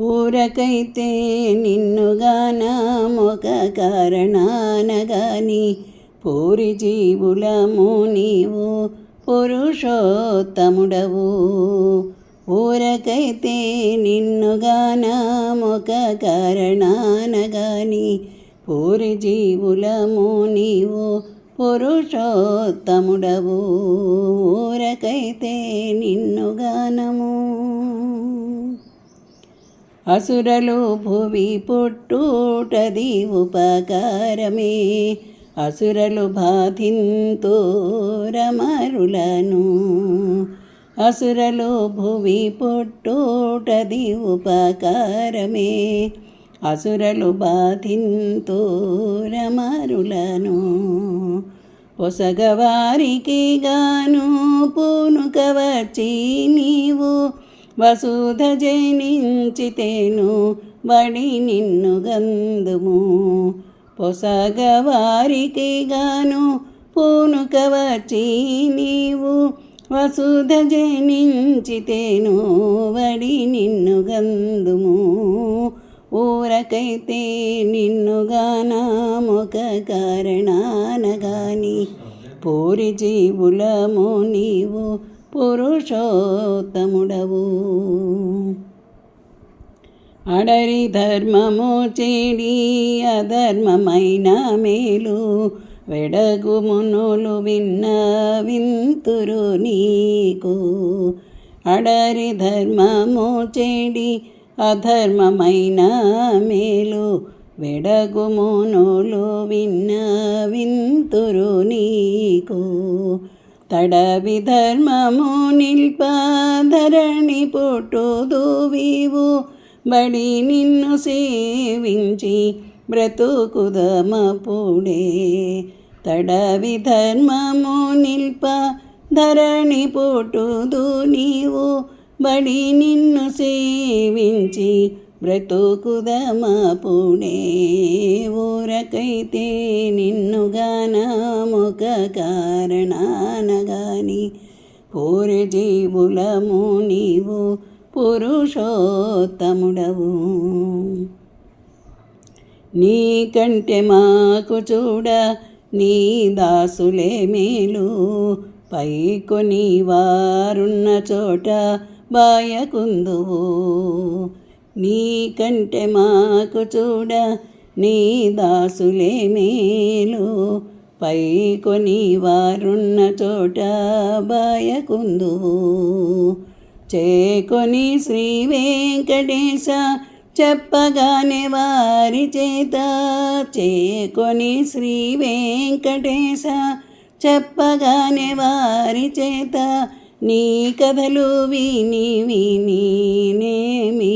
ఊరకైతే నిన్నుగాన ఒక కారణానగాని పూరి జీవులము నీవు పురుషోత్తముడవు. ఊరకైతే నిన్నుగాన ఒక కారణానగాని పూరి జీవులము నీవు పురుషోత్తముడవు. ఊరకైతే నిన్నుగానము అసురలు భువి పుట్టుటది ఉపకారమే. అసురలు బాధింతో రమరులను. అసురలు భువి పుట్టుటది ఉపకారమే. అసురలు బాధింతో రమరులను. పొసగవారికి గాను పూనుక వచ్చి నీవు వసుధ జనించితేను బడి నిన్ను గందుము. పొసగవారికి గాను పూనుక వచ్చి నీవు వసుధ జనించితేను వడి నిన్ను గందుము. ఊరకైతే నిన్నుగానామొక కారణానగాని పూరి జీవులము నీవు పురుషోత్తముడవు. అడరి ధర్మము చెడి అధర్మమైన మేలు వెడగుమునులు విన్న వింతురు నీకు. అడరి ధర్మము చెడి అధర్మమైన మేలు వెడగుమునులు విన్న వింతురు నీకు. తడవి ధర్మము నిల్పధరణి పుట్టుదువివు బడి నిన్ను సేవించి బ్రతుకుదమపుడే తడవి ధర్మము నిల్ప ధరణి పుట్టుదు నీవు బడి నిన్ను సేవించి బ్రతుకుదమపుడే ఊరకైతే నిన్నుగానముక కారణానగాని పూరి జీవులము నీవు పురుషోత్తముడవు. నీకంటే మాకు చూడ నీ దాసులే మేలు. పైకొని వారున్న చోట బాయకుందువు. నీకంటే మాకు చూడ నీ దాసులే మేలు. పై కొని వారున్న చోట బాయకుందువు. చేకొని శ్రీ వెంకటేశ చెప్పగానే వారి చేత. చేకొని శ్రీ వెంకటేశ చెప్పగానే వారి చేత. నీ కథలు విని విని నేమిడేరితిమి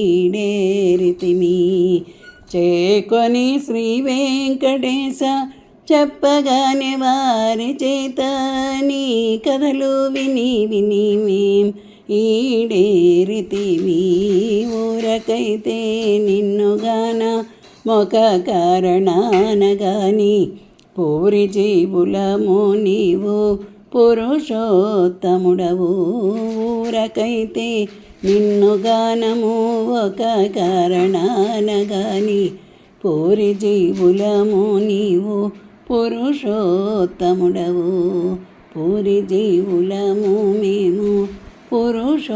చేకొని శ్రీ వెంకటేశ చెప్పగానే వారి చేత నీ కథలు విని విని మేం ఈడేరితివి ఊరకైతే నిన్నుగాన ఒక కారణానగాని పూరి జీవులము నీవు పురుషోత్తముడవు. ఊరకైతే నిన్నుగానము ఒక కారణానగాని పూరి జీవులము నీవు పురుషోత్తముడవు. పూరి జీవులము మేము పురుషోత్తముడవు.